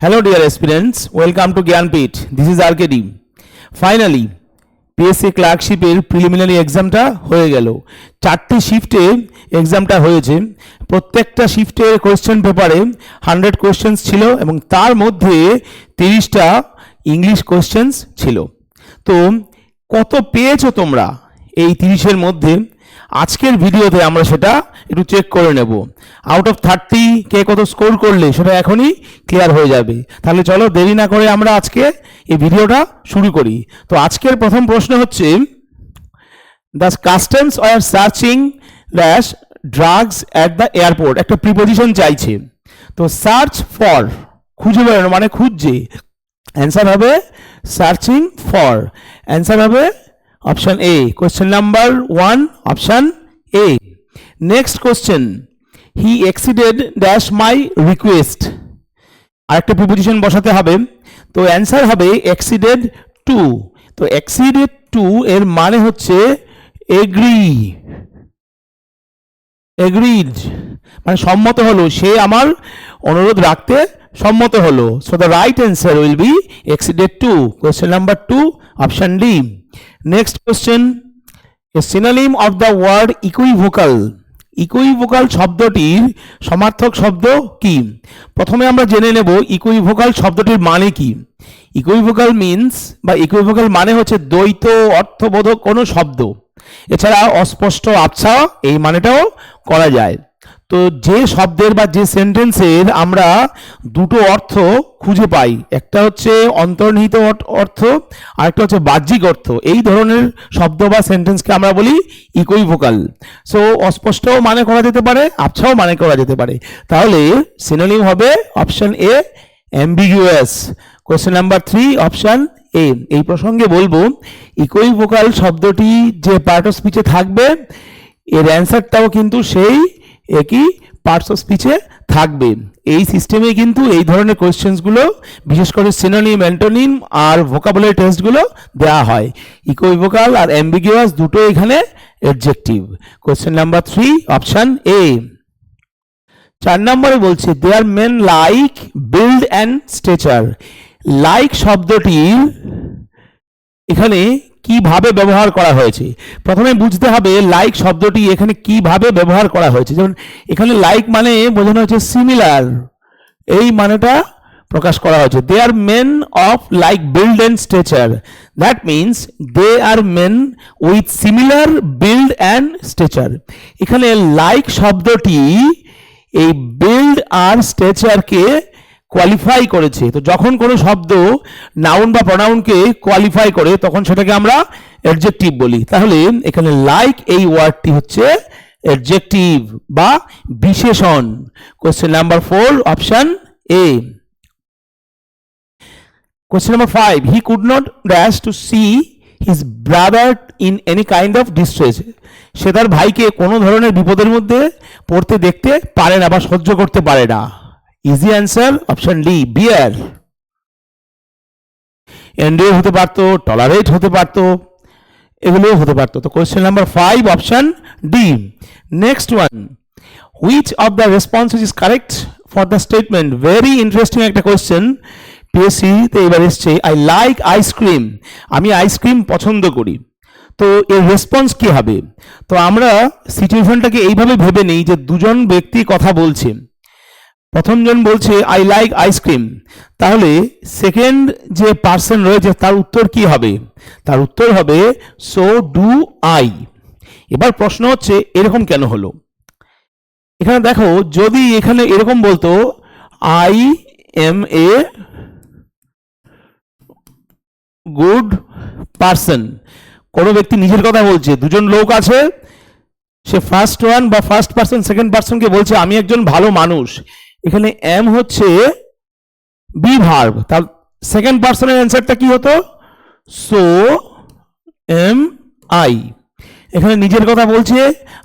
Hello, dear aspirants. Welcome to Gyanpit. This is RKD. Finally, PSC ক্লার্কশিপের preliminary এক্সামটা হয়ে গেল চারটি শিফটে এক্সামটা হয়েছে প্রত্যেকটা শিফটের কোয়েশ্চেন পেপারে হান্ড্রেড কোয়েশ্চেন্স ছিল এবং তার মধ্যে তিরিশটা ইংলিশ কোয়েশ্চেন্স ছিল তো কত পেয়েছ তোমরা এই তিরিশের মধ্যে আজকের ভিডিওতে আমরা সেটা একটু চেক করে নেব। আউট অফ থার্টি কে কত স্কোর করলে সেটা এখনই ক্লিয়ার হয়ে যাবে। তাহলে চলো দেরি না করে আমরা আজকে এই ভিডিওটা শুরু করি। তো আজকের প্রথম প্রশ্ন হচ্ছে the customs R searching dash drugs at the airport একটা প্রিপোজিশন চাইছে। তো সার্চ ফর খুঁজে বেড়ানো মানে খুঁজছে। অ্যান্সার হবে সার্চিং ফর অ্যান্সার হবে option A question number one option A next question he exceeded dash my request আরেকটা প্রিপোজিশন বসাতে হবে। তো অ্যান্সার হবে এক্সিডেড টু তো এক্সিডেড টু এর মানে হচ্ছে এগ্রি এগ্রিড মানে সম্মত হলো। সে আমার অনুরোধ রাখতে সম্মত হলো। So the right answer will be exceeded to question number two option D next question a synonym of the word equivocal equivocal শব্দটির সমার্থক শব্দ কি? প্রথমে আমরা জেনে নেব ইকুইভোকাল শব্দটির মানে কি। ইকুইভোকাল মিন্স বা ইকুইভোকাল মানে হচ্ছে দ্বৈত, অর্থবোধক কোনো শব্দ। এছাড়া অস্পষ্ট আবছা এই মানেটাও করা যায়। তো যে শব্দের বা যে সেন্টেন্সের আমরা দুটো অর্থ খুঁজে পাই, একটা হচ্ছে অন্তর্নিহিত অর্থ- আর একটা হচ্ছে বাহ্যিক অর্থ। এই ধরনের শব্দ বা সেন্টেন্সকে আমরা বলি ইকুইভোকাল সো অস্পষ্টও মানে করা যেতে পারে, আবছাও মানে করা যেতে পারে। তাহলে সিনোনিম হবে option A ambiguous question number three option A এই প্রসঙ্গে বলব ইকুইভোকাল শব্দটি যে পার্ট অফ স্পিচে থাকবে, এর অ্যান্সারটাও কিন্তু সেই একই পার্টস অফ স্পিচে থাকবে। এই সিস্টেমে কিন্তু এই ধরনের কোয়েশ্চেন্সগুলো বিশেষ করে সিনোনিম অ্যান্টোনিম আর ভোকাবুলারি টেস্টগুলো দেওয়া হয়। ইকোইভোকাল আর অ্যাম্বিগিউয়াস দুটো এখানে adjective question number three option A চার নম্বরে বলছে they are men like build and stretcher like শব্দটির এখানে কীভাবে ব্যবহার করা হয়েছে? প্রথমে বুঝতে হবে লাইক শব্দটি এখানে কীভাবে ব্যবহার করা হয়েছে। যেমন, এখানে লাইক মানে বোঝানো হয়েছে সিমিলার এই মানেটা প্রকাশ করা হয়েছে। They are men of like build and stature that means they are men with similar build and stature এখানে লাইক শব্দটি এই বিল্ড আর স্ট্রেচারকে কোয়ালিফাই করেছে, তো যখন কোনো শব্দ নাউন বা প্রনাউনকে কোয়ালিফাই করে, তখন সেটাকে আমরা অ্যাডজেক্টিভ বলি। তাহলে এখানে লাইক এই ওয়ার্ডটি হচ্ছে অ্যাডজেক্টিভ বা বিশেষণ। Question number four option A question number five he could not dash to see his brother in any kind of distress সে তার ভাইকে কোনো ধরনের বিপদের মধ্যে পড়তে দেখতে পারে না বা সহ্য করতে পারে না। Easy answer option D bear endure হতে পারতো টলারেট হতে পারতো, এগুলোও হতে পারতো। তো question number five option D next one which of the responses is correct for the statement very interesting একটা কোয়েশ্চেন পিএসসিতে এবার এসছে আই লাইক আইসক্রিম আমি আইসক্রিম পছন্দ করি। তো এর রেসপন্স কি হবে? তো আমরা সিচুয়েশনটাকে এইভাবে ভেবে নিই যে দুজন ব্যক্তি কথা বলছে। প্রথমজন বলছে আই লাইক আইসক্রিম তাহলে সেকেন্ড যে পার্সন রয়েছে, তার উত্তর কি হবে? তার উত্তর হবে সো ডু আই এবার প্রশ্ন হচ্ছে, এরকম কেন হলো? এখানে দেখো, যদি এখানে এরকম বলতো I am a good person কোনো ব্যক্তি নিজের কথা বলছে, দুজন লোক আছে, সে ফার্স্ট ওয়ান বা ফার্স্ট পার্সন সেকেন্ড পার্সনকে বলছে, আমি একজন ভালো মানুষ। এখানে এম হচ্ছে বি ভার্ব তার সেকেন্ড পার্সনের অ্যান্সারটা কি হতো? সো এম আই এখানে নিজের কথা বলছে,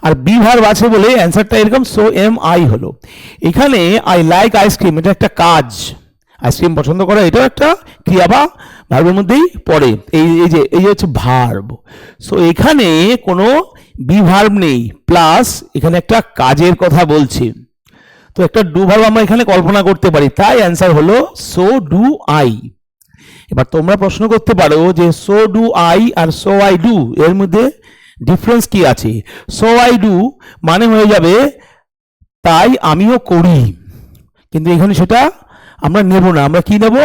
আর বি ভার্ব আছে বলে অ্যান্সারটা এরকম সো এম আই হলো। এখানে আই লাইক আইসক্রিম এটা একটা কাজ। আইসক্রিম পছন্দ করা, এটাও একটা ক্রিয়া বা ভার্বের মধ্যেই পড়ে। এই এই যে এই যে হচ্ছে ভার্ব সো এখানে কোনো বি ভার্ব নেই প্লাস এখানে একটা কাজের কথা বলছে। তো একটা ডু ভার্ব আমরা এখানে কল্পনা করতে পারি। তাই অ্যান্সার হলো সো ডু আই এবার তোমরা প্রশ্ন করতে পারো যে সো ডু আই আর সো আই ডু এর মধ্যে ডিফারেন্স কি আছে? সো আই ডু মানে হয়ে যাবে, তাই আমিও করি। কিন্তু এখানে সেটা আমরা নেব না। আমরা কি নেব?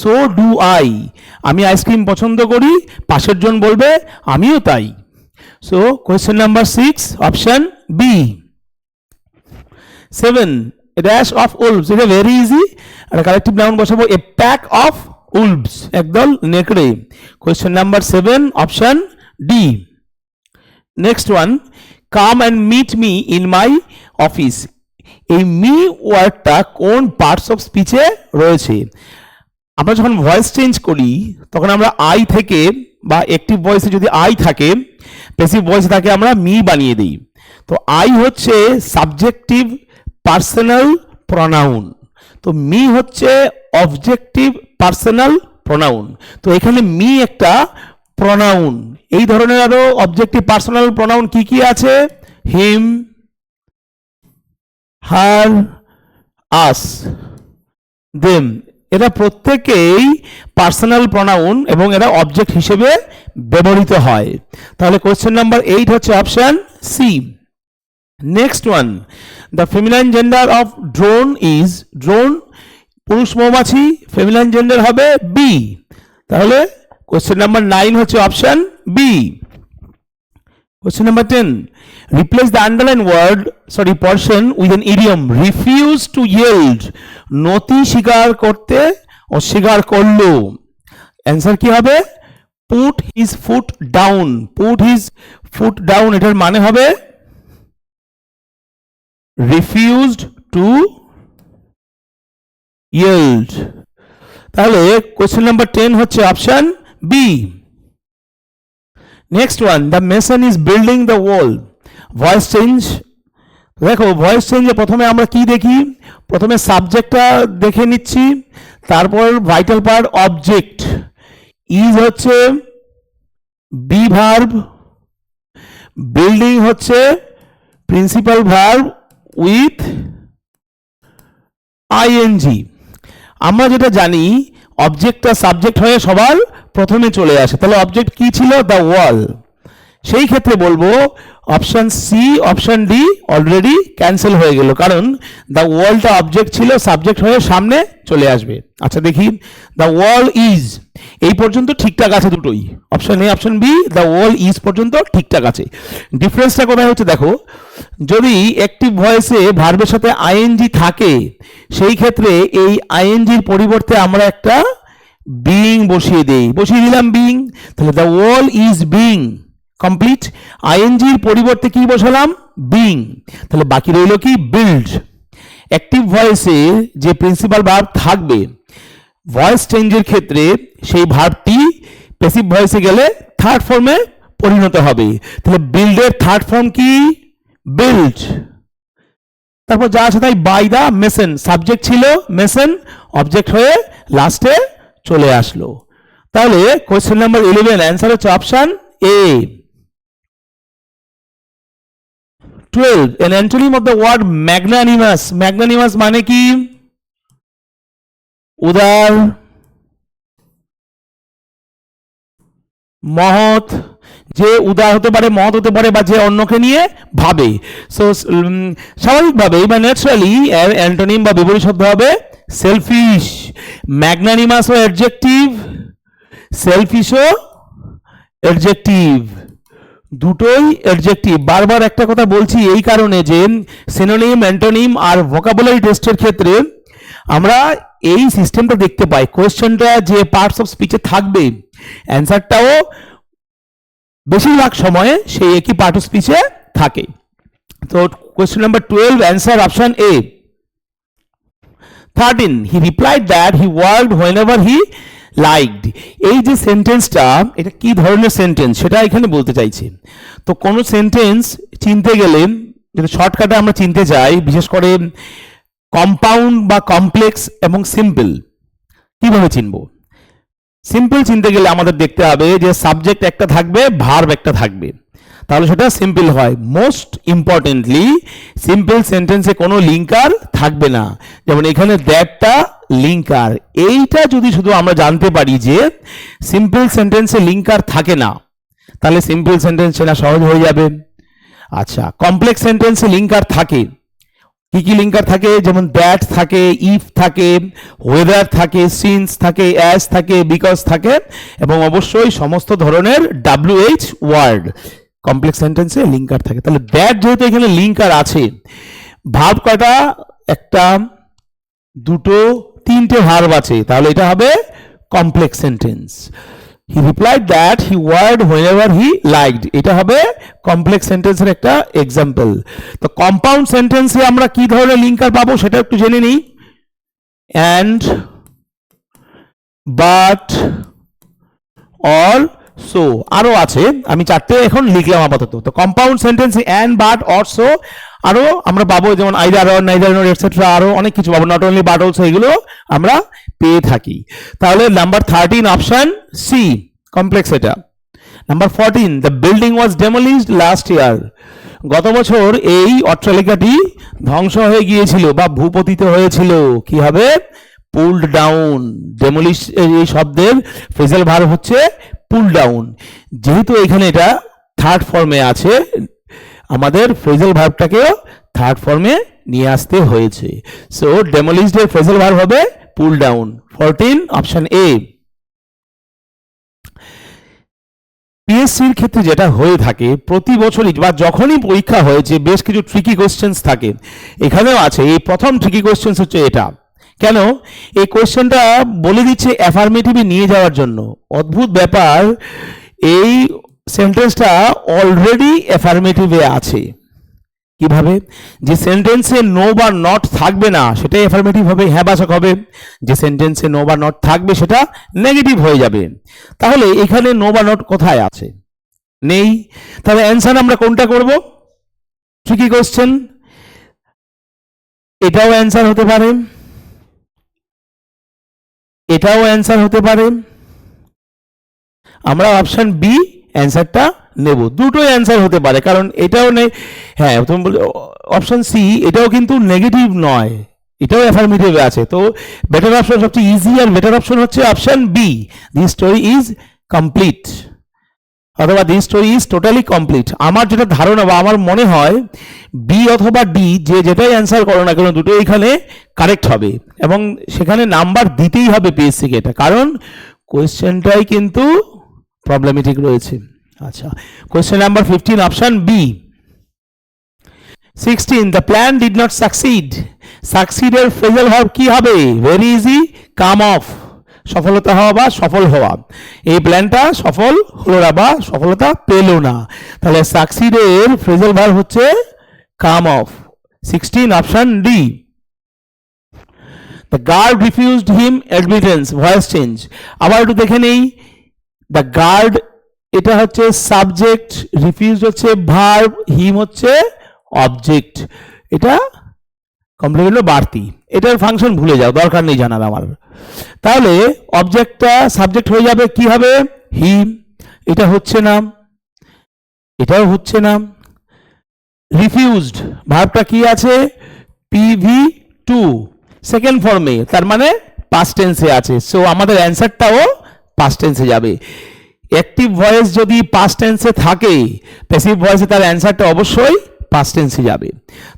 সো ডু আই আমি আইসক্রিম পছন্দ করি, পাশের জন বলবে, আমিও তাই। So question number six option B seven rash of wolves এটা ভেরি ইজি আর কালেক্টিভ নাউন বসাবো এ প্যাক অফ উলভস একদল নেকড়ে। Question number seven option D next one come and meet me in my office এই me ওয়ার্ডটা কোন parts of স্পিচে রয়েছে? আমরা যখন ভয়েস চেঞ্জ করি, তখন আমরা আই থেকে বা একটিভ ভয়েসে যদি আই থাকে প্যাসিভ ভয়েসে থাকে আমরা মি বানিয়ে দিই। তো আই হচ্ছে সাবজেক্টিভ পার্সোনাল প্রনাউন তো মি হচ্ছে অবজেক্টিভ পার্সোনাল প্রনাউন তো এখানে মি একটা প্রনাউন এই ধরনের আরও অবজেক্টিভ পার্সোনাল প্রনাউন কি কি আছে? হিম হার আস দেম এরা প্রত্যেকেই পার্সোনাল প্রনাউন এবং এরা অবজেক্ট হিসেবে ব্যবহৃত হয়। তাহলে কোয়েশ্চেন নাম্বার এইট হচ্ছে option C next one the feminine gender of drone is drone পুরুষ মৌমাছি ফেমিনাইন জেন্ডার হবে বি তাহলে কোয়েশ্চেন নাম্বার নাইন হচ্ছে option B Question number 10. Replace the underlined word, sorry, portion with an idiom. Refuse to yield. নতি স্বীকার করতে অস্বীকার করল অ্যান্সার কি হবে put his foot down put his foot down এটার মানে হবে রিফিউজড টু yield. তাহলে কোশ্চেন নাম্বার টেন হচ্ছে option B next one the mason is building the wall voice change দেখো ভয়েস চেঞ্জে প্রথমে আমরা কি দেখি? প্রথমে সাবজেক্টটা দেখে নিচ্ছি, তারপর ভাইটাল পার্ট অবজেক্ট ইজ হচ্ছে বি ভার্ব বিল্ডিং হচ্ছে প্রিন্সিপাল ভার্ব উইথ আইএনজি আমরা যেটা জানি অবজেক্টটা সাবজেক্ট হয়ে সবার প্রথমে চলে আসে। তাহলে অবজেক্ট কি ছিল? দ্য ওয়াল সেই ক্ষেত্রে বলব option C option D already cancel হয়ে গেল। কারণ দ্য ওয়ালটা অবজেক্ট ছিল সাবজেক্ট হয়ে সামনে চলে আসবে। আচ্ছা দেখি। দ্য ওয়াল ইজ এই পর্যন্ত ঠিকঠাক আছে দুটোই। Option A option B the wall is পর্যন্ত ঠিকঠাক আছে। ডিফারেন্সটা কোথায় হচ্ছে দেখো। যদি একটি ভয়েসে ভার্বের সাথে আইএনজি থাকে, সেই ক্ষেত্রে এই আইএনজির পরিবর্তে আমরা একটা বিং বসিয়ে দেই। বসিয়ে দিলাম বিং তাহলে the wall is being complete আইএনজির পরিবর্তে কি বসালাম? বিং তাহলে বাকি রইল কি? বিল্ড অ্যাক্টিভ ভয়েসে যে প্রিন্সিপাল ভার্ব থাকবে ভয়েস চেঞ্জের ক্ষেত্রে সেই ভার্বটি প্যাসিভ ভয়েসে গেলে থার্ড ফর্মে পরিণত হবে। তাহলে বিল্ডের থার্ড ফর্ম কি? বিল্ড তারপর যা আছে তাই বাই দা মেসেন সাবজেক্ট ছিল মেসেন অবজেক্ট হয়ে লাস্টে চলে আসলো। তাহলে কোয়েশ্চেন নাম্বার ইলেভেন অ্যান্সার হচ্ছে option A twelve an antonym of the word magnanimous magnanimous মানে কি? উদার, মহৎ, যে উদার হতে পারে, মহৎ হতে পারে, বা যে অন্যকে নিয়ে ভাবে। সো স্বাভাবিকভাবেই বা ন্যাচারালি অ্যান্টোনিম বা বিপরীত শব্দ হবে সেলফিশ ম্যাগনানিমাস ও অ্যাডজেক্টিভ সেলফিশও অ্যাডজেক্টিভ দুটোই অ্যাডজেক্টিভ বারবার একটা কথা বলছি এই কারণে যে সিনোনিম অ্যান্টোনিম আর ভোকাবুলারি টেস্টের ক্ষেত্রে আমরা এই সিস্টেমটা দেখতে পাই। কোয়েশ্চেনটা যে পার্টস অফ স্পিচে থাকবে অ্যান্সারটাও বেশিরভাগ সময়ে সেই একই পার্ট অফ স্পিচে থাকে। তো question number twelve answer option A thirteen he replied that he would whenever he liked এই যে সেন্টেন্সটা এটা কি ধরনের সেন্টেন্স সেটা এখানে বলতে চাইছি। তো কোনো সেন্টেন্স চিনতে গেলে, যদি শর্টকাটে আমরা চিনতে চাই বিশেষ করে কম্পাউন্ড বা কমপ্লেক্স এবং সিম্পল কীভাবে চিনব? সিম্পল চিনতে গেলে আমাদের দেখতে হবে যে সাবজেক্ট একটা থাকবে ভার্ব একটা থাকবে। তাহলে সেটা সিম্পল হয়। মোস্ট ইম্পর্টেন্টলি সিম্পল সেন্টেন্সে কোনো লিঙ্কার থাকবে না। যেমন এখানে দ্যাটটা লিঙ্কার এইটা যদি শুধু আমরা জানতে পারি যে সিম্পল সেন্টেন্সে লিঙ্কার থাকে না, তাহলে সিম্পল সেন্টেন্স চেনা সহজ হয়ে যাবে। আচ্ছা কমপ্লেক্স সেন্টেন্সে লিঙ্কার থাকে। কি কি লিঙ্কার থাকে? যেমন দ্যাট থাকে ইফ থাকে ওয়েদার থাকে সিন্স থাকে অ্যাজ থাকে বিকজ থাকে, এবং অবশ্যই সমস্ত ধরনের ডাব্লিউ এইচ ওয়ার্ড কমপ্লেক্স সেন্টেন্সে লিঙ্কার থাকে। তাহলে দ্যাট যেহেতু এখানে লিঙ্কার আছে, ভাব কয়টা? একটা, দুটো তিনটে ভার্ব আছে, তাহলে এটা হবে complex sentence he replied that he would whenever he liked এটা হবে কমপ্লেক্স সেন্টেন্সের একটা এক্সাম্পল তো কম্পাউন্ড সেন্টেন্সে আমরা কি ধরনের লিঙ্কার পাবো সেটা একটু জেনে নিই। অ্যান্ড বাট অর সো আরও আছে। আমি চারটে এখন লিখলাম আপাতত। তো compound sentence and but or so আরও আমরা পাবো যেমন either or neither nor etcetera আরও অনেক কিছু পাবো। নট অনলি বাট অলসো এগুলো আমরা পেয়ে থাকি। তাহলে number thirteen option C complex এটা। Number fourteen the building was demolished last year গত বছর এই অট্টালিকাটি ধ্বংস হয়ে গিয়েছিল বা ভূপতিত হয়েছিল। কি হবে? পুলড ডাউন ডেমোলিশ এই শব্দের ফ্রেজাল ভার হচ্ছে পুল ডাউন যেহেতু এখানে এটা থার্ড ফর্মে আছে, আমাদের ফ্রেজাল ভার্বটাকেও থার্ড ফর্মে নিয়ে আসতে হয়েছে। সো ডেমোলিশড এর ফ্রেজাল ভার্ব হবে pull down fourteen option A পিএসসির ক্ষেত্রে যেটা হয়ে থাকে, প্রতি বছরই বা যখনই পরীক্ষা হয়েছে বেশ কিছু ট্রিকি কোশ্চেন্স থাকে, এখানেও আছে। এই প্রথম ট্রিকি কোশ্চেন্স হচ্ছে এটা। কেন? এই কোশ্চেনটা বলে দিচ্ছে অ্যাফার্মেটিভে নিয়ে যাওয়ার জন্য। অদ্ভুত ব্যাপার, এই সেন্টেন্সটা অলরেডি অ্যাফার্মেটিভে আছে। কীভাবে? যে সেন্টেন্সে নো বা নট থাকবে না, সেটাই অ্যাফার্মেটিভ হবে হ্যাঁ বাচক হবে। যে সেন্টেন্সে নো বা নট থাকবে, সেটা নেগেটিভ হয়ে যাবে। তাহলে এখানে নো বা নট কোথায় আছে? নেই। তাহলে অ্যান্সার আমরা কোনটা করব? ট্রিকি কোশ্চেন এটাও অ্যান্সার হতে পারে। এটাও অ্যান্সার হতে পারে। আমরা অপশান বি অ্যান্সারটা নেব। দুটোই অ্যান্সার হতে পারে, কারণ এটাও নেই। হ্যাঁ তুমি বলছো অপশান সি এটাও কিন্তু নেগেটিভ নয়। এটাও অ্যাফার্মেটিভ আছে। তো বেটার অপশন সবচেয়ে ইজি আর বেটার অপশন হচ্ছে option B the story is complete অথবা the story is totally complete আমার যেটা ধারণা বা আমার মনে হয় বি অথবা ডি যে যেটাই অ্যান্সার করো না কেন দুটো এখানে কারেক্ট হবে। এবং সেখানে নাম্বার দিতেই হবে পিএসসিকে এটা। কারণ কোয়েশ্চেনটাই কিন্তু প্রবলেমেটিক রয়েছে। আচ্ছা question number fifteen option B sixteen the plan did not succeed সাকসিডের phrasal verb কি হবে? ভেরি ইজি কাম অফ সফলতা হওয়া বা সফল হওয়া। এই প্ল্যানটা সফল হলো না বা সফলতা পেল না। তাহলে সাকসিডের ফ্রেজাল ভার হচ্ছে come off sixteen option D the guard refused him admittance voice change আবার একটু দেখে নেই। দ্য গার্ড এটা হচ্ছে সাবজেক্ট রিফিউজ হচ্ছে ভার্ব হিম হচ্ছে অবজেক্ট এটা কমপ্লিট হলো বাড়তি। এটার ফাংশন ভুলে যাও, দরকার নেই জানার আমার। তাহলে অবজেক্টটা সাবজেক্ট হয়ে যাবে কি হবে? হিম এটা হচ্ছে না এটাও হচ্ছে না রিফিউজড ভার্বটা কি আছে? পিভি টু সেকেন্ড ফর্মে তার মানে পাস্ট টেন্সে আছে। সো আমাদের অ্যান্সারটাও পাস্ট টেন্সে যাবে। অ্যাক্টিভ ভয়েস যদি পাস্ট টেন্সে থাকে প্যাসিভ ভয়েসে তার অ্যান্সারটা অবশ্যই পাস্ট টেন্সে যাবে।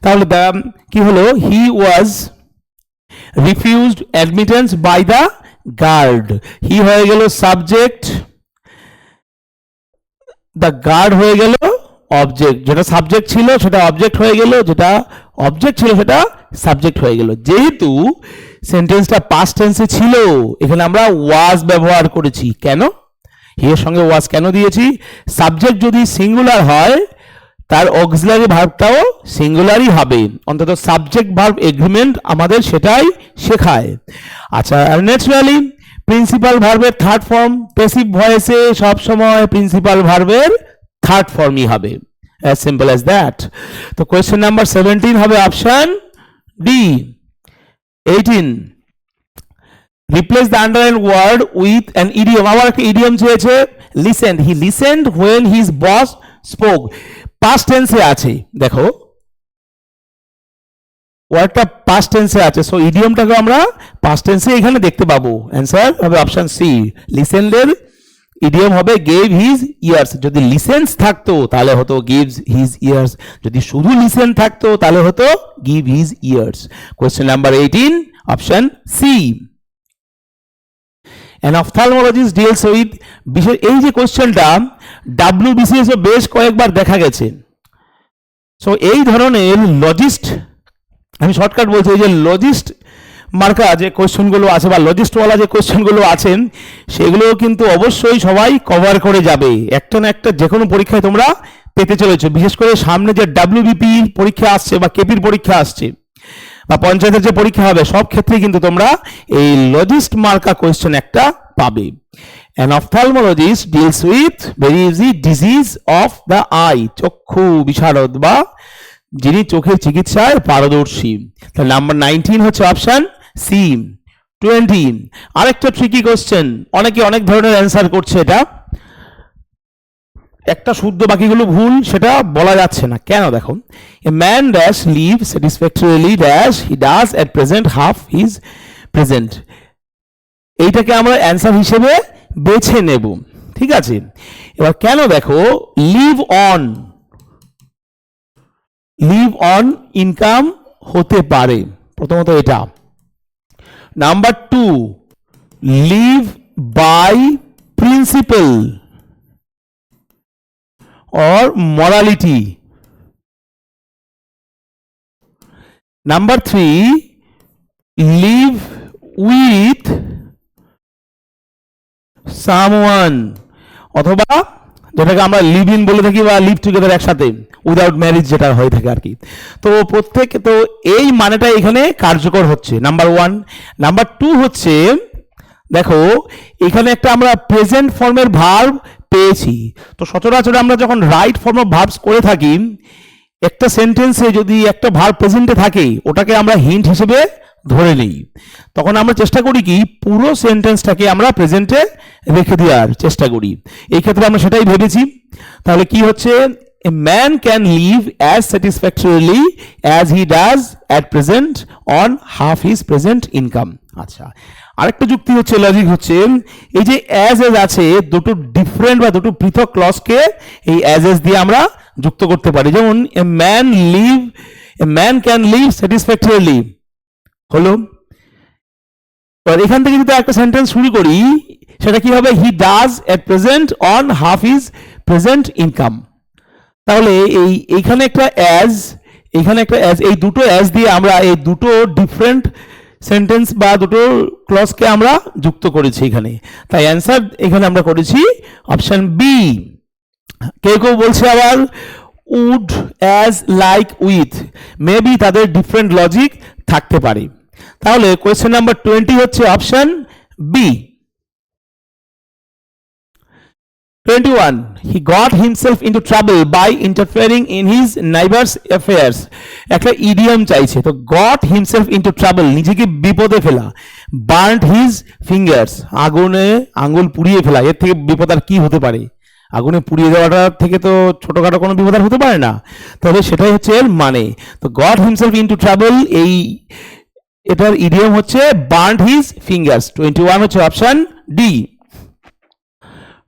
তাহলে দ্য- কি হলো? He was refused admittance by the guard he হয়ে গেল সাবজেক্ট দ্য গার্ড হয়ে গেল অবজেক্ট যেটা সাবজেক্ট ছিল, সেটা অবজেক্ট হয়ে গেল, যেটা অবজেক্ট ছিল, সেটা সাবজেক্ট হয়ে গেল। যেহেতু সেন্টেন্সটা পাস্ট টেন্সে ছিল, এখানে আমরা ওয়াজ ব্যবহার করেছি। কেন? হিয়ের সঙ্গে ওয়াজ কেন দিয়েছি? সাবজেক্ট যদি সিঙ্গুলার হয় তার অক্সিলারি ভার্বটাও সিঙ্গুলারই হবে। অন্তত সাবজেক্ট ভার্ব এগ্রিমেন্ট আমাদের সেটাই শেখায়। আচ্ছা ন্যাচুরালি প্রিন্সিপাল ভার্বের থার্ড ফর্ম পেসিভ ভয়েসে সব সময় প্রিন্সিপাল ভার্বের থার্ড ফর্মই হবে। অ্যাজ সিম্পল অ্যাজ দ্যাট তো কোয়েশ্চেন নাম্বার সেভেন্টিন হবে option D eighteen replace the underline word with an idiom আবার একটা ইডিয়ম চেয়েছে listened he listened when his boss spoke past টেন্সে আছে, দেখো। ওয়ার্ডটা পাস্ট টেন্সে আছে সো ইডিয়মটাকে আমরা পাস্ট টেন্সে এখানে দেখতে পাবো। অ্যান্সার হবে অপশন সি লিসেনদের ইডিয়ম হবে গেভ হিজ ইয়ার্স যদি লিসেন্স থাকতো, তাহলে হতো গিভস হিজ ইয়ার্স যদি শুধু লিসেন থাকতো, তাহলে হতো give his ears question number eighteen option C an ophthalmologist deals with বিশেষ এই যে কোয়েশ্চেনটা ডাব্লিউবিসিএস বেশ কয়েকবার দেখা গেছে। সো এই ধরনের লজিস্ট আমি শর্টকাট বলছি, এই যে লজিস্ট মার্কা যে কোয়েশ্চেনগুলো আছে বা লজিস্টওয়ালা যে কোয়েশ্চেনগুলো আছেন সেগুলো কিন্তু অবশ্যই সবাই কভার করে যাবে। একটা না একটা যে কোনো পরীক্ষায় তোমরা পেতে চলেছো। বিশেষ করে সামনে যে ডাব্লিউবিপি পরীক্ষা আসছে বা কেপির পরীক্ষা আসছে। বা পঞ্চায়েতের যে পরীক্ষা হবে, সব ক্ষেত্রেই কিন্তু তোমরা এই লজিস্ট মার্কা কোয়েশ্চেন একটা পাবে। An ophthalmologist deals with very easy disease of the eye চক্ষু বিশারদ বা যিনি চোখের চিকিৎসায় পারদর্শী। তাহলে নাম্বার নাইনটিন হচ্ছে অপশন সি টোয়েন্টি আরেকটা ট্রিকি কোশ্চেন অনেকে অনেক ধরনের অ্যান্সার করছে এটা। একটা শুদ্ধ বাকিগুলো ভুল, সেটা বলা যাচ্ছে না। কেন দেখো a man dash live satisfactorily dash he does at present half his present এইটাকে আমরা অ্যান্সার হিসেবে বেছে নেব। ঠিক আছে? এবার কেন দেখো? Live on live on income হতে পারে। প্রথমত এটা। Number two live by principle or morality. Number three, live with someone. অথবা যেটাকে আমরা লিভ ইন বলে থাকি বা লিভ টুগেদার একসাথে উইদাউট ম্যারেজ যেটা হয়ে থাকে আর কি। তো প্রত্যেক তো এই মানেটা এখানে কার্যকর হচ্ছে নাম্বার ওয়ান নাম্বার টু হচ্ছে দেখো এখানে একটা আমরা প্রেজেন্ট ফর্মের ভার্ব পেয়েছি। তো সচরাচর আমরা যখন রাইট ফর্ম অফ ভার্বস করে থাকি, একটা সেন্টেন্সে যদি একটা ভার্ব প্রেজেন্টে থাকে, ওটাকে আমরা হিন্ট হিসেবে ধরে নিই। তখন আমরা চেষ্টা করি কি, পুরো সেন্টেন্সটাকে আমরা প্রেজেন্টে রেখে দেওয়ার চেষ্টা করি। এই ক্ষেত্রে আমরা সেটাই ভেবেছি। তাহলে কি হচ্ছে? A man can live as satisfactorily as he does at present on half his present income আচ্ছা আরেকটা যুক্তি হচ্ছে লজিক হচ্ছে, এই যে অ্যাজ এজ আছে, দুটো ডিফারেন্ট বা দুটো পৃথক ক্লসকে এই অ্যাজ এজ দিয়ে আমরা যুক্ত করতে পারি। যেমন a man live a man can live satisfactorily হলো? এবার এখান থেকে যদি একটা সেন্টেন্স শুরু করি, সেটা কি হবে he does at present on half his present income তাহলে এই, এইখানে একটা অ্যাজ এখানে একটা অ্যাজ এই দুটো অ্যাজ দিয়ে আমরা এই দুটো ডিফারেন্ট সেন্টেন্স বা দুটো ক্লজকে আমরা যুক্ত করেছি এখানে। তাই অ্যান্সার এখানে আমরা করেছি অপশান বি কেউ কেউ বলছে আবার would as like with maybe তাদের ডিফারেন্ট লজিক থাকতে পারে। তাহলে কোয়েশ্চেন নাম্বার টোয়েন্টি হচ্ছে option B twenty one he got himself into trouble by interfering in his neighbours affairs একটা ইডিয়াম চাইছে, তো গট হিমসেলফ ইন্টু ট্রাবল নিজেকে বিপদে ফেলা বার্ন্ট হিজ ফিঙ্গার্স আগুনে আঙ্গুল পুড়িয়ে ফেলা, এর থেকে বিপদ আর কি হতে পারে? আগুনে পুড়িয়ে দেওয়াটা থেকে তো ছোটখাটো কোনো বিপদ আর হতে পারে না। তবে সেটাই হচ্ছে এর মানে। তো গড হিমসেলফ ইন্টু ট্রাভেল এই, এটার ইডিয়ম হচ্ছে burnt his fingers twenty one হচ্ছে option D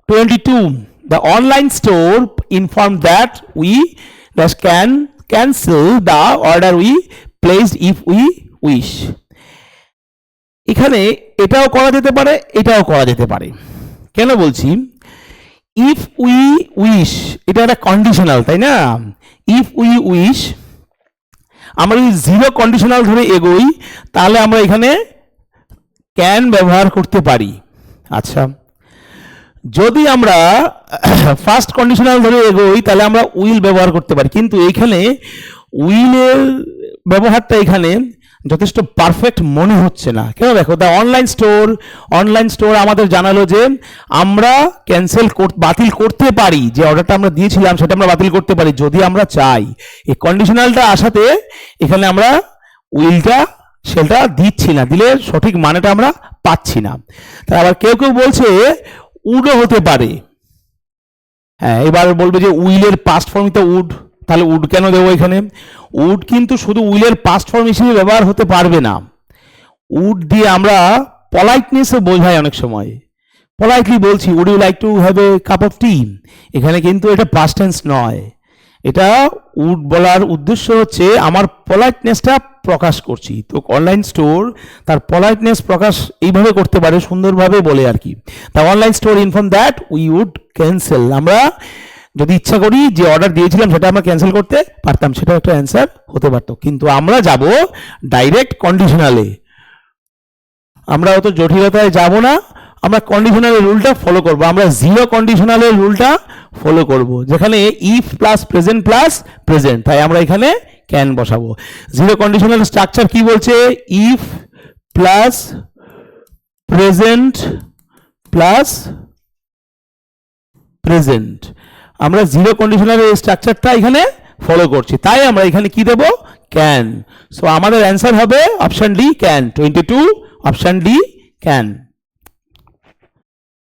twenty two the online store inform that we dash can cancel the order we placed if we wish এখানে এটাও করা যেতে পারে, এটাও করা যেতে পারে। কেন বলছি? ইফ উই উইশ এটা একটা কন্ডিশনাল তাই না? ইফ উই উইশ আমরা যদি জিরো কন্ডিশনাল ধরে এগোই, তাহলে আমরা এখানে ক্যান ব্যবহার করতে পারি। আচ্ছা। যদি আমরা ফার্স্ট কন্ডিশনাল ধরে এগোই, তাহলে আমরা উইল ব্যবহার করতে পারি। কিন্তু এইখানে উইলের ব্যবহারটা এখানে যথেষ্ট পারফেক্ট মনে হচ্ছে না। কেন দেখো the online store online store আমাদের জানালো যে আমরা ক্যান্সেল বাতিল করতে পারি, যে অর্ডারটা আমরা দিয়েছিলাম, সেটা আমরা বাতিল করতে পারি, যদি আমরা চাই। এই কন্ডিশনালটা আসাতে এখানে আমরা উইলটা সেটা দিচ্ছি না, দিলে সঠিক মানেটা আমরা পাচ্ছি না। তাই আবার কেউ কেউ বলছে উডও হতে পারে। হ্যাঁ এবার বলবে যে উইলের পাস্ট ফর্ম তো উড। তাহলে উড কেন দেবো এখানে? উড কিন্তু শুধু উইলের পাস্ট ফর্ম হিসেবে ব্যবহার হতে পারবে না। উড দিয়ে আমরা পলাইটনেসও বোঝাই অনেক সময়। পলাইটলি বলছি would you like to have a cup of tea এখানে কিন্তু এটা পাস্ট টেন্স নয়। এটা উড বলার উদ্দেশ্য হচ্ছে আমার পলাইটনেসটা প্রকাশ করছি। তো অনলাইন স্টোর তার পলাইটনেস প্রকাশ এইভাবে করতে পারে, সুন্দরভাবে বলে আর কি। তা online store inform that we would cancel আমরা যদি ইচ্ছা করি যে অর্ডার দিয়েছিলাম সেটা আমরা ক্যান্সেল করতে পারতাম সেটা একটা অ্যান্সার হতে পারতো। কিন্তু আমরা যাব ডাইরেক্ট কন্ডিশনালে আমরা অত জটিলতায় যাব না, আমরা কন্ডিশনালের রুলটা ফলো করব। আমরা জিরো কন্ডিশনালের রুলটা ফলো করব। যেখানে if plus present plus present তাই আমরা এখানে ক্যান বসাবো। জিরো কন্ডিশনাল স্ট্রাকচার কি বলছে? If plus present plus present আমরা জিরো কন্ডিশনাল স্ট্রাকচারটা এখানে ফলো করছি। তাই আমরা এখানে কি দেব? ক্যান সো আমাদের অ্যান্সার হবে option D can twenty two option D can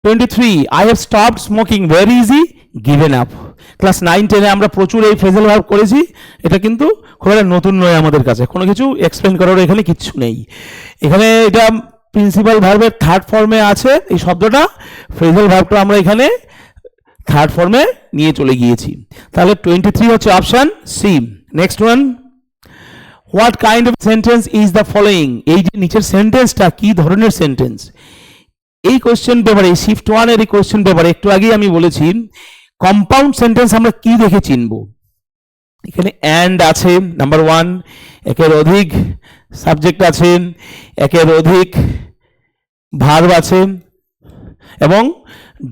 twenty I have stop smoking very easy given up class nine টেনে আমরা প্রচুর এই ফ্রেজাল ভার্ব করেছি। এটা কিন্তু খুব একটা নতুন নয় আমাদের কাছে। কোনো কিছু এক্সপ্লেন করার এখানে কিচ্ছু নেই। এখানে এটা প্রিন্সিপাল ভার্বের থার্ড ফর্মে আছে। এই শব্দটা ফ্রেজাল ভার্বটা আমরা এখানে থার্ড ফর্মে নিয়ে চলে গিয়েছি। তাহলে টোয়েন্টি থ্রি হচ্ছে option C next one what kind of sentence is the following এই যে নিচের সেন্টেন্সটা কি ধরনের সেন্টেন্স এই কোয়েশ্চেন পেপারে শিফট ওয়ানের এই কোয়েশ্চেন পেপারে একটু আগেই আমি বলেছি কম্পাউন্ড সেন্টেন্স আমরা কি দেখে চিনব? এখানে অ্যান্ড আছে নাম্বার ওয়ান একের অধিক সাবজেক্ট আছে, একের অধিক ভার্ব আছে, এবং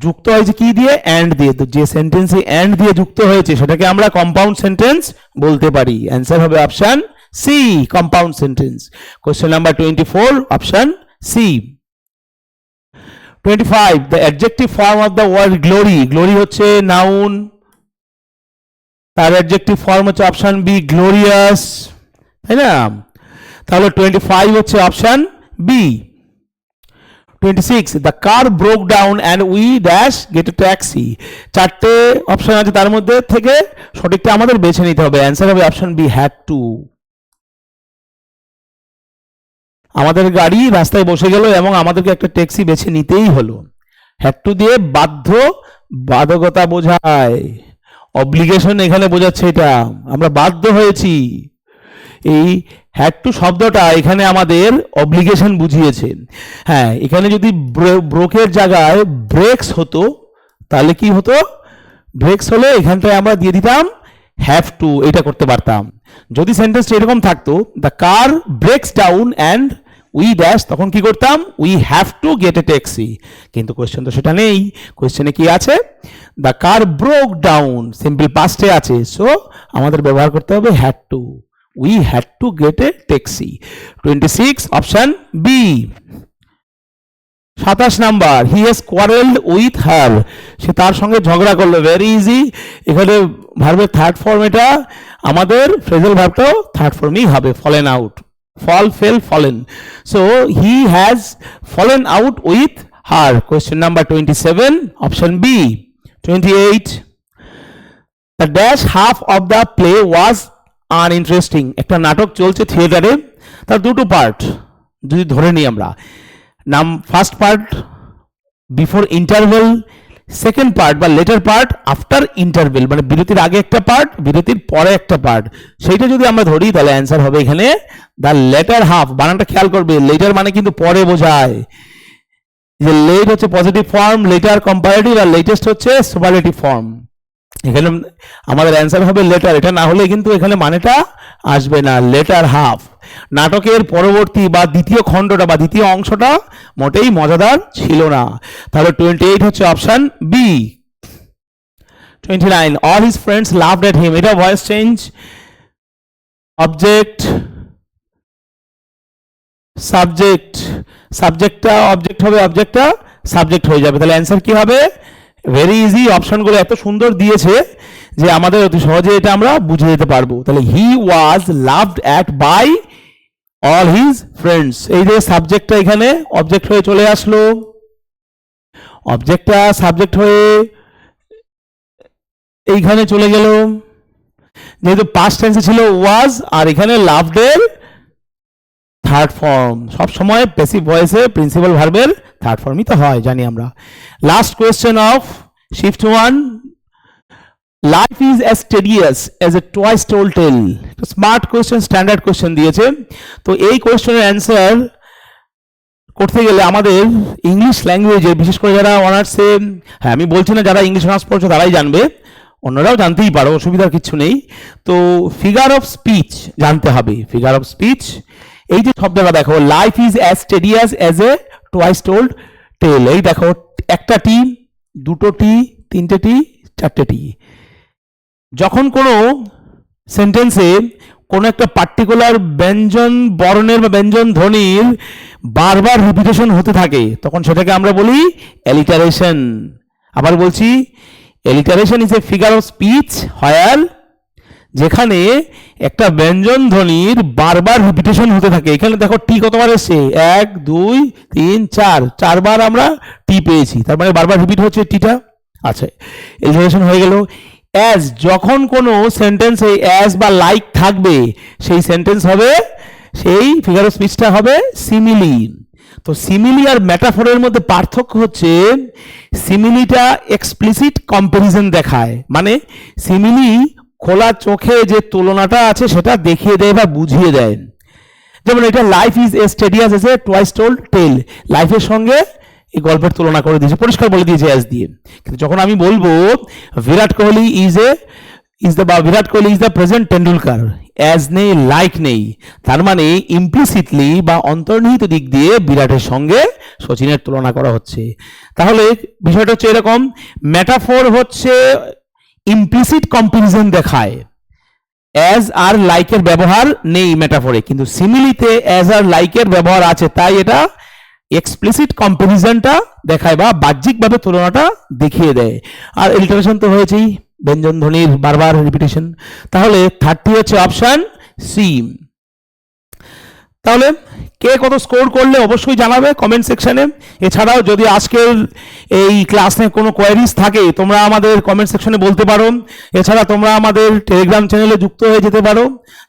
যুক্ত হয়েছে কি দিয়ে? অ্যান্ড দিয়ে। তো যে সেন্টেন্সে অ্যান্ড দিয়ে যুক্ত হয়েছে, সেটাকে আমরা কম্পাউন্ড সেন্টেন্স বলতে পারি। অ্যান্সার হবে option C compound sentence question number twenty four option C 25 the adjective form of the word glory glory হচ্ছে noun তার adjective form হচ্ছে অপশন বি glorious তাই না তাহলে 25 হচ্ছে option B 26 the car broke down and we dash get a taxi চারটে option আছে তার মধ্যে থেকে সঠিকটা আমাদের বেছে নিতে হবে অ্যান্সার হবে অপশন বি হ্যাড টু আমাদের গাড়ি রাস্তায় বসে গেল এবং আমাদেরকে একটা ট্যাক্সি বেছে নিতেই হলো। হ্যাড টু দিয়ে বাধ্য বাধকতা বোঝায়। অব্লিগেশন এখানে বোঝাচ্ছে এটা। আমরা বাধ্য হয়েছি। এই হ্যাড টু শব্দটা এখানে আমাদের অব্লিগেশন বুঝিয়েছে। হ্যাঁ এখানে যদি ব্রোকের জায়গায় ব্রেক্স হতো, তাহলে কি হতো? ব্রেক্স হলে এখানটায় আমরা দিয়ে দিতাম হ্যাভ টু এটা করতে পারতাম। যদি সেন্টেন্সটা এরকম থাকতো the car breaks down and we dash তখন কি করতাম? We have to get a taxi কিন্তু কোয়েশ্চেন তো সেটা নেই। কোয়েশ্চেনে কি আছে? The car broke down simple পাস্টে আছে। সো আমাদের ব্যবহার করতে হবে had to we had to get a taxi twenty six option B সাতাশ number he has quarrelled with her সে তার সঙ্গে ঝগড়া করল ভেরি ইজি এখানে ভার্বের থার্ড ফর্ম এটা। আমাদের ফ্রেজাল ভার্বটাও থার্ড ফর্মই হবে fallen out fall fell fallen so he has fallen out with her question number twenty seven option B twenty eight the dash half of the play was uninteresting একটা নাটক চলছে থিয়েটারে তার দুটো পার্ট যদি ধরে নিই আমরা। নাম first part before interval second part বা লেটার পার্ট আফটার ইন্টারভেল মানে বিরতির আগে একটা পার্ট বিরতির পরে একটা পার্ট সেইটা যদি আমরা ধরি, তাহলে অ্যান্সার হবে এখানে দ্য লেটার হাফ বানানটা খেয়াল করবে লেটার মানে কিন্তু পরে বোঝায়। যে লেট হচ্ছে পজিটিভ ফর্ম লেটার কম্পারেটিভ আর লেটেস্ট হচ্ছে সুপারলেটিভ ফর্ম এখানে আমাদের অ্যান্সার হবে লেটার এটা না হলে কিন্তু এখানে মানেটা আসবে না লেটার হাফ নাটকের পরবর্তী বা দ্বিতীয় খণ্ডটা বা দ্বিতীয় অংশটা মোটেই মজাদার ছিল না। তাহলে টোয়েন্টি এইট হচ্ছে option B twenty nine all his friends love at him এটা ভয়েস চেঞ্জ অবজেক্ট সাবজেক্ট সাবজেক্টটা অবজেক্ট হবে অবজেক্টটা সাবজেক্ট হয়ে যাবে। তাহলে অ্যান্সার কি হবে? ভেরি ইজি অপশনগুলো এত সুন্দর দিয়েছে যে আমাদের অতি সহজে এটা আমরা বুঝে যেতে পারব। তাহলে he was loved at by all his friends এই যে সাবজেক্টটা এখানে অবজেক্ট হয়ে চলে আসলো। অবজেক্টটা সাবজেক্ট হয়ে এইখানে চলে গেল। যেহেতু পাস্ট টেন্সে ছিল ওয়াজ আর এখানে লাভদের থার্ড ফর্ম সব সময় প্যাসিভ ভয়েসে প্রিন্সিপাল ভার্বের থার্ড ফর্মই তো হয়, জানি আমরা। Last question of shift one life is as tedious as a twice told tale smart question standard question দিয়েছে। তো এই কোয়েশ্চেনের অ্যান্সার করতে গেলে আমাদের ইংলিশ ল্যাঙ্গুয়েজে বিশেষ করে যারা অনার্সে হ্যাঁ আমি বলছি না যারা ইংলিশ অনার্স পড়ছে, তারাই জানবে। অন্যরাও জানতেই পারো, অসুবিধার কিছু নেই। তো ফিগার অফ স্পিচ জানতে হবে। ফিগার অফ স্পিচ এই যে শব্দটা দেখো life is as tedious as a twice told tale এই দেখো, একটা টি, দুটো টি, তিনটে টি, চারটে টি। যখন কোনো সেন্টেন্সে কোনো একটা পার্টিকুলার ব্যঞ্জন বর্ণের বা ব্যঞ্জন ধ্বনির বারবার রিপিটেশন হতে থাকে, তখন সেটাকে আমরা বলি এলিটারেশন আবার বলছি alliteration is a figure of speech where যেখানে একটা ব্যঞ্জন ধ্বনির বারবার রিপিটেশন হতে থাকে। এখানে দেখো টি কতবার এসছে? এক, দুই, তিন, চার। চারবার আমরা টি পেয়েছি। তার মানে বারবার রিপিট হচ্ছে টিটা আচ্ছা এলিটারেশন হয়ে গেল। অ্যাজ যখন কোনো সেন্টেন্সে অ্যাজ বা লাইক থাকবে, সেই সেন্টেন্স হবে, সেই ফিগার অফ স্পিচটা হবে সিমিলি তো সিমিলি আর ম্যাটাফোরের মধ্যে পার্থক্য হচ্ছে সিমিলিটা এক্সপ্লিসিট কম্পারিজন দেখায়। মানে সিমিলি খোলা চোখে যে তুলনাটা আছে, সেটা দেখিয়ে দেয় বা বুঝিয়ে দেয়। যেমন এটা life is a tedious as a twice told tale লাইফের সঙ্গে এই গল্পের তুলনা করে দিয়েছে। পরিষ্কার বলে দিয়েছে অ্যাজ দিয়ে। কিন্তু যখন আমি বলব, Virat Kohli is a is the বা Virat Kohli is the present Tendulkar as নেই লাইক নেই, তার মানে ইমপ্লিসিটলি বা অন্তর্নিহিত দিক দিয়ে বিরাটের সঙ্গে সচিনের তুলনা করা হচ্ছে। তাহলে বিষয়টা হচ্ছে এরকম ম্যাটাফোর হচ্ছে ইমপ্লিসিট কম্পারিজন দেখায়। অ্যাজ আর লাইকের ব্যবহার নেই মেটাফোরে কিন্তু সিমিলিতে অ্যাজ আর লাইকের ব্যবহার আছে, তাই এটা এক্সপ্লিসিট কম্পারিজনটা দেখায় বা বাহ্যিকভাবে তুলনাটা দেখিয়ে দেয়। আর ইলিটারেশন তো হয়েছেই। ব্যঞ্জন ধ্বনির বারবার রিপিটেশন তাহলে থার্টি হচ্ছে অপশন সি তাহলে কে কত স্কোর করলে অবশ্যই জানাবে কমেন্ট সেকশনে এছাড়াও যদি আজকের এই ক্লাসে কোনো কোয়ারিজ থাকে, তোমরা আমাদের কমেন্ট সেকশনে বলতে পারো। এছাড়া তোমরা আমাদের টেলিগ্রাম চ্যানেলে যুক্ত হয়ে যেতে পারো।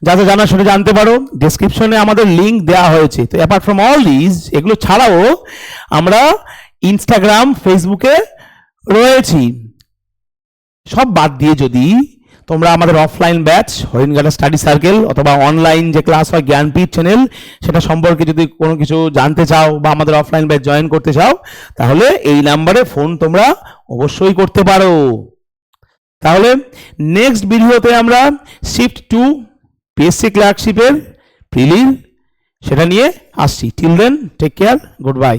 যা যা জানা সেটা জানতে পারো। ডিসক্রিপশনে আমাদের লিঙ্ক দেওয়া হয়েছে। তো অ্যাপার্ট ফ্রম অল ইজ এগুলো ছাড়াও আমরা ইনস্টাগ্রাম ফেসবুকে রয়েছি। সব বাদ দিয়ে যদি তোমরা আমাদের offline batch Haringhata study circle অথবা অনলাইন যে ক্লাস হয় জ্ঞানপীঠ চ্যানেল সেটা সম্পর্কে যদি কোনো কিছু জানতে চাও বা আমাদের অফলাইন ব্যাচ জয়েন করতে চাও, তাহলে এই নাম্বারে ফোন তোমরা অবশ্যই করতে পারো। তাহলে নেক্সট ভিডিওতে আমরা শিফট টু পিএসসি ক্লার্কশিপের প্রিলিম সেটা নিয়ে আসছি। Then take care good bye